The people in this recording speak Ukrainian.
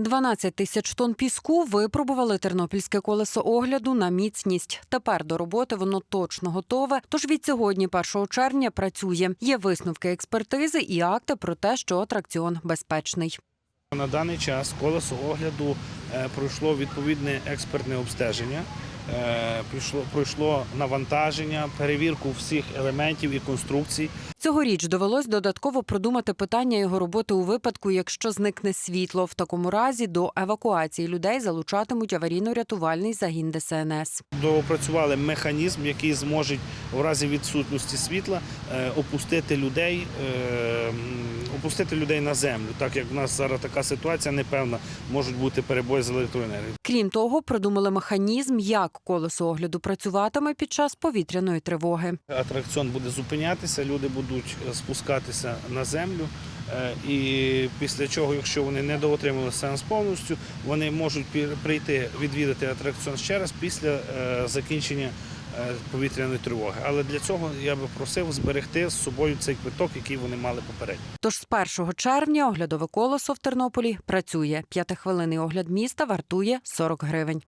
12 тисяч тонн піску випробували тернопільське колесо огляду на міцність. Тепер до роботи воно точно готове. Тож від сьогодні, 1 червня, працює. Є висновки експертизи і акти про те, що атракціон безпечний. На даний час колесо огляду е, пройшло відповідне експертне обстеження, е, пройшло, пройшло навантаження, перевірку всіх елементів і конструкцій. Цьогоріч довелось додатково продумати питання його роботи у випадку, якщо зникне світло. В такому разі до евакуації людей залучатимуть аварійно-рятувальний загін ДСНС. Доопрацювали механізм, який зможе в разі відсутності світла е, опустити людей, е, опустити людей на землю. Так як в нас зараз така ситуація непевна, можуть бути перебої з електроенергією. Крім того, продумали механізм, як колесо огляду працюватиме під час повітряної тривоги. Атракціон буде зупинятися, люди будуть е, спускатися на землю. е, І після чого, якщо вони не доотримали сеанс повністю, вони можуть прийти відвідати атракціон ще раз після е, закінчення повітряної тривоги. Але для цього я би просив зберегти з собою цей квиток, який вони мали попередньо. Тож з 1 червня оглядове колесо в Тернополі працює. П'ятихвилинний огляд міста вартує 40 гривень.